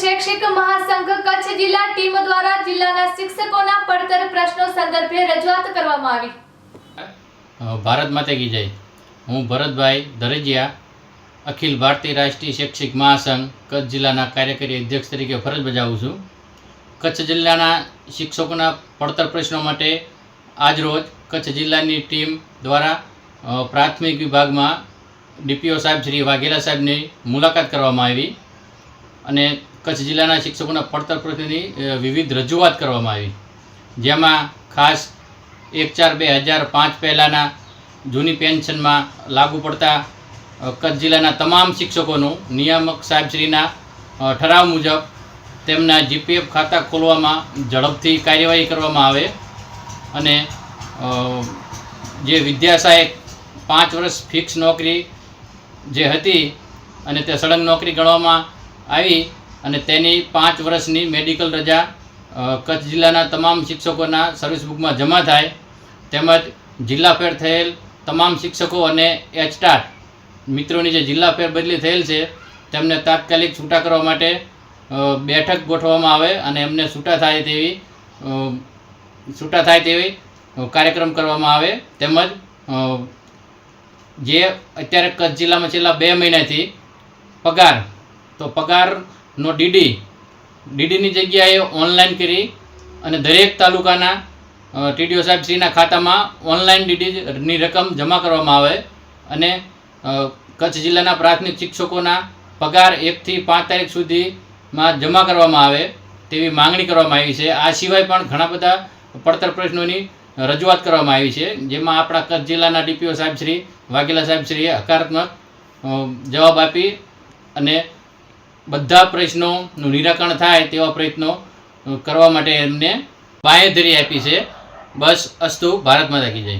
શૈક્ષિક મહાસંઘ કચ્છ જિલ્લા ટીમ દ્વારા જિલ્લાના શિક્ષકોના પડતર પ્રશ્નો સંદર્ભે રજૂઆત કરવામાં આવી. ભારત માતા કી જય. હું ભરતભાઈ ધરજીયા અખિલ ભારતીય રાષ્ટ્રીય શૈક્ષિક મહાસંઘ કચ્છ જિલ્લાના કાર્યકારી અધ્યક્ષ તરીકે ફરજ બજાવું છું. કચ્છ જિલ્લાના શિક્ષકોના પડતર પ્રશ્નો માટે આજરોજ કચ્છ જિલ્લાની ટીમ દ્વારા પ્રાથમિક વિભાગમાં ડીપીઓ સાહેબ શ્રી વાઘેલા સાહેબની મુલાકાત કરવામાં આવી. અને કચ્છ જિલ્લાના શિક્ષકોના પડતર પ્રત્યેની વિવિધ રજૂઆત કરવામાં આવી. જેમાં ખાસ એક ચાર બે હજાર પાંચ પહેલાંના જૂની પેન્શનમાં લાગુ પડતા કચ્છ જિલ્લાના તમામ શિક્ષકોનું નિયામક સાહેબશ્રીના ઠરાવ મુજબ તેમના જીપીએફ ખાતા ખોલવામાં ઝડપથી કાર્યવાહી કરવામાં આવે અને જે વિદ્યા પાંચ વર્ષ ફિક્સ નોકરી જે હતી અને તે સળંગ નોકરી ગણવામાં આવી અને તેની પાંચ વર્ષની મેડિકલ રજા કચ્છ જિલ્લાના તમામ શિક્ષકોના સર્વિસ બુકમાં જમા થાય. તેમજ જિલ્લા ફેર થયેલ તમામ શિક્ષકો અને એચટાર મિત્રોની જે જિલ્લા ફેર બદલી થયેલ છે, તેમને તાત્કાલિક છૂટા કરવા માટે બેઠક ગોઠવવામાં આવે અને એમને છૂટા થાય તેવી છૂટા થાય તેવી કાર્યક્રમ કરવામાં આવે. તેમજ જે અત્યારે કચ્છ જિલ્લામાં છેલ્લા બે મહિનાથી પગાર તો પગારનો ડીડી. ડીડીની જગ્યાએ ઓનલાઈન કરી અને દરેક તાલુકાના ટીડીઓ સાહેબશ્રીના ખાતામાં ઓનલાઈન ડીડીની રકમ જમા કરવામાં આવે અને કચ્છ જિલ્લાના પ્રાથમિક શિક્ષકોના પગાર એકથી પાંચ તારીખ સુધીમાં જમા કરવામાં આવે તેવી માંગણી કરવામાં આવી છે. આ સિવાય પણ ઘણા બધા પડતર પ્રશ્નોની રજૂઆત કરવામાં આવી છે. જેમાં આપણા કચ્છ જિલ્લાના ડીપીઓ સાહેબશ્રી વાઘેલા સાહેબશ્રીએ હકારાત્મક જવાબ આપી અને બધા પ્રશ્નોનું નિરાકરણ થાય તેવા પ્રયત્નો કરવા માટે એમને બાંહેધરી આપી છે. બસ, અસ્તુ ભારતમાં રાખી જય.